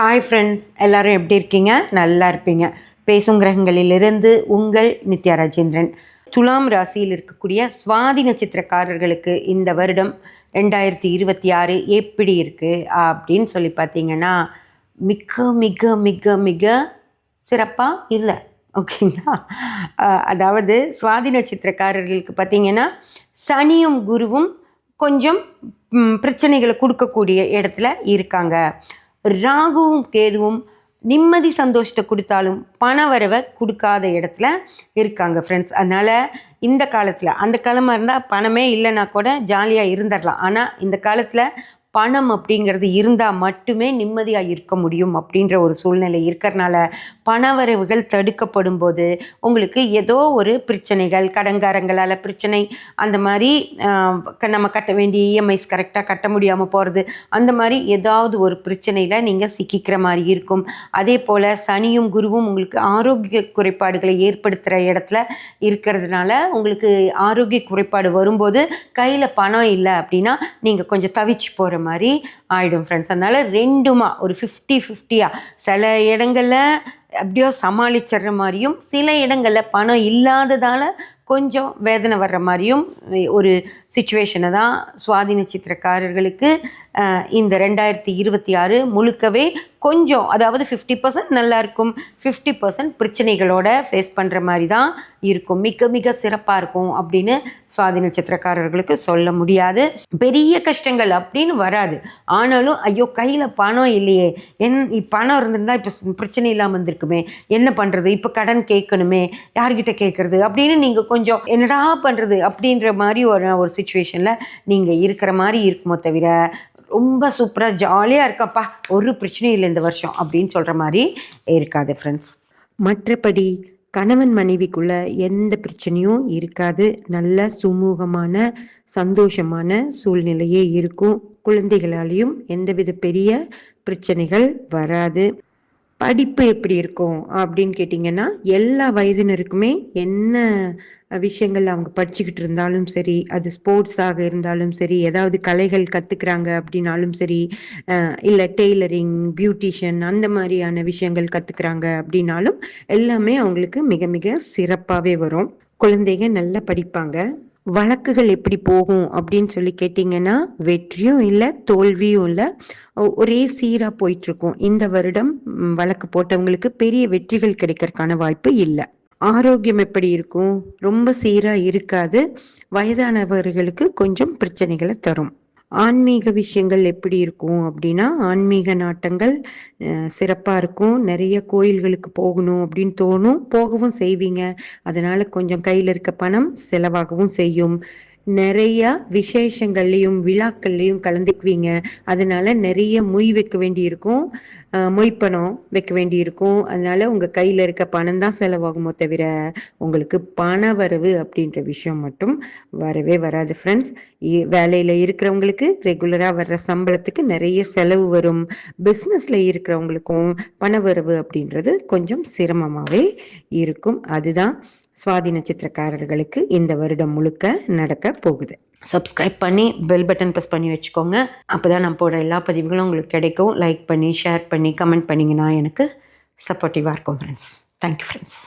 Hi friends எல்லோரும் எப்படி இருக்கீங்க? நல்லா இருப்பீங்க. பேசும் கிரகங்களிலிருந்து உங்கள் நித்யா ராஜேந்திரன். துலாம் ராசியில் இருக்கக்கூடிய சுவாதி நட்சத்திரக்காரர்களுக்கு இந்த வருடம் ரெண்டாயிரத்தி இருபத்தி ஆறு எப்படி இருக்குது அப்படின்னு சொல்லி பார்த்தீங்கன்னா மிக மிக மிக மிக சிறப்பாக இல்லை. ஓகேங்களா? அதாவது சுவாதி நட்சத்திரக்காரர்களுக்கு பார்த்தீங்கன்னா சனியும் குருவும் கொஞ்சம் பிரச்சனைகளை கொடுக்கக்கூடிய இடத்துல இருக்காங்க. ராகுவும் கேதுவும் நிம்மதி சந்தோஷத்தை கொடுத்தாலும் பண வரவை கொடுக்காத இடத்துல இருக்காங்க ஃப்ரெண்ட்ஸ் அதனால் இந்த காலத்தில் அந்த காலமாக இருந்தால் பணமே இல்லைன்னா கூட ஜாலியாக இருந்துடலாம். ஆனால் இந்த காலத்தில் பணம் அப்படிங்கிறது இருந்தால் மட்டுமே நிம்மதியாக இருக்க முடியும் அப்படின்ற ஒரு சூழ்நிலை இருக்கிறனால பணவரவுகள் தடுக்கப்படும் போது உங்களுக்கு ஏதோ ஒரு பிரச்சனைகள் கடங்காரங்களால் பிரச்சனை அந்த மாதிரி க- நம்ம கட்ட வேண்டிய இஎம்ஐஸ் கரெக்டாக கட்ட முடியாமல் போகிறது அந்த மாதிரி ஏதாவது ஒரு பிரச்சனையில் நீங்கள் சிக்கிக்கிற மாதிரி இருக்கும். அதே போல் சனியும் குருவும் உங்களுக்கு ஆரோக்கிய குறைபாடுகளை ஏற்படுத்துகிற இடத்துல இருக்கிறதுனால உங்களுக்கு ஆரோக்கிய குறைபாடு வரும்போது கையில் பணம் இல்லை அப்படின்னா நீங்கள் கொஞ்சம் தவிச்சு போகிற மாதிரி ஆயிடும் ஃப்ரெண்ட்ஸ் அதனால் ரெண்டுமா ஒரு ஃபிஃப்டி ஃபிஃப்டியாக சில இடங்களில் அப்படியோ சமாளிச்சிடுற மாதிரியும் சில இடங்களில் பணம் இல்லாததால் கொஞ்சம் வேதனை வர்ற மாதிரியும் ஒரு சுச்சுவேஷனை தான் சுவாதி நட்சத்திரக்காரர்களுக்கு இந்த ரெண்டாயிரத்தி இருபத்தி ஆறு முழுக்கவே கொஞ்சம் அதாவது ஃபிஃப்டி பர்சன்ட் நல்லா இருக்கும் ஃபிஃப்டி பர்சன்ட் பிரச்சனைகளோட ஃபேஸ் பண்ணுற மாதிரி தான் இருக்கும். மிக மிக சிறப்பாக இருக்கும் அப்படின்னு சுவாதி நட்சத்திரக்காரர்களுக்கு சொல்ல முடியாது. பெரிய கஷ்டங்கள் அப்படின்னு வராது. ஆனாலும் ஐயோ கையில் பணம் இல்லையே. என் பணம் இருந்திருந்தால் இப்போ பிரச்சனை இல்லாமல் இருந்திருக்குமே. என்ன பண்ணுறது இப்போ கடன் கேட்கணுமே. யார்கிட்ட கேட்குறது? அப்படின்னு நீங்கள் கொஞ்சம் என்னடா பண்ணுறது அப்படின்ற மாதிரி ஒரு ஒரு சுச்சுவேஷனில் நீங்கள் இருக்கிற மாதிரி இருக்குமோ தவிர ரொம்ப சூப்பராக ஜாலியாக இருக்கப்பா. ஒரு பிரச்சனையும் இல்லை இந்த வருஷம் அப்படின்னு சொல்கிற மாதிரி இருக்காது ஃப்ரெண்ட்ஸ் மற்றபடி கணவன் மனைவிக்குள்ள எந்த பிரச்சனையும் இருக்காது. நல்ல சுமூகமான சந்தோஷமான சூழ்நிலையே இருக்கும். குழந்தைகளாலையும் எந்தவித பெரிய பிரச்சனைகள் வராது. படிப்பு எப்படி இருக்கும் அப்படின்னு கேட்டிங்கன்னா எல்லா வயதினருக்குமே என்ன விஷயங்கள் அவங்க படிச்சுக்கிட்டு இருந்தாலும் சரி அது ஸ்போர்ட்ஸாக இருந்தாலும் சரி ஏதாவது கலைகள் கற்றுக்குறாங்க அப்படின்னாலும் சரி இல்லை டெய்லரிங் பியூட்டிஷியன் அந்த மாதிரியான விஷயங்கள் கற்றுக்குறாங்க அப்படின்னாலும் எல்லாமே அவங்களுக்கு மிக மிக சிறப்பாகவே வரும். குழந்தைங்க நல்லா படிப்பாங்க. வழக்குகள் எப்படி போகும் அப்படின்னு சொல்லி கேட்டிங்கன்னா வெற்றியும் இல்லை தோல்வியும் இல்லை. ஒரே சீராக போயிட்டுருக்கும். இந்த வருடம் வழக்கு போட்டவங்களுக்கு பெரிய வெற்றிகள் கிடைக்கிறதுக்கான வாய்ப்பு இல்லை. ஆரோக்கியம் எப்படி இருக்கும்? ரொம்ப சீராக இருக்காது. வயதானவர்களுக்கு கொஞ்சம் பிரச்சனைகளை தரும். ஆன்மீக விஷயங்கள் எப்படி இருக்கும் அப்படின்னா ஆன்மீக நாட்டங்கள் சிறப்பாக இருக்கும். நிறைய கோயில்களுக்கு போகணும் அப்படின்னு தோணும். போகவும் செய்வீங்க. அதனால கொஞ்சம் கையில் இருக்க பணம் செலவாகவும் செய்யும். நிறைய விசேஷங்கள்லையும் விழாக்கள்லையும் கலந்துக்குவீங்க. அதனால நிறைய மொய் வைக்க வேண்டியிருக்கும். அஹ், மொய் பணம் வைக்க வேண்டியிருக்கும். அதனால உங்க கையில இருக்க பணம் தான் செலவாகுமோ தவிர உங்களுக்கு பண வரவு அப்படின்ற விஷயம் மட்டும் வரவே வராது ஃப்ரெண்ட்ஸ் வேலையில இருக்கிறவங்களுக்கு ரெகுலரா வர்ற சம்பளத்துக்கு நிறைய செலவு வரும். பிஸ்னஸ்ல இருக்கிறவங்களுக்கும் பண வரவு அப்படின்றது கொஞ்சம் சிரமமாவே இருக்கும். அதுதான் சுவாதி நட்சத்திரக்காரர்களுக்கு இந்த வருடம் முழுக்க நடக்க போகுது. சப்ஸ்கிரைப் பண்ணி பெல் பட்டன் ப்ரெஸ் பண்ணி வச்சுக்கோங்க. அப்போ தான் நான் போடுற எல்லா பதிவுகளும் உங்களுக்கு கிடைக்கும். லைக் பண்ணி ஷேர் பண்ணி கமெண்ட் பண்ணிங்கன்னா எனக்கு சப்போர்ட்டிவாக இருக்கும் ஃப்ரெண்ட்ஸ் தேங்க்யூ ஃப்ரெண்ட்ஸ்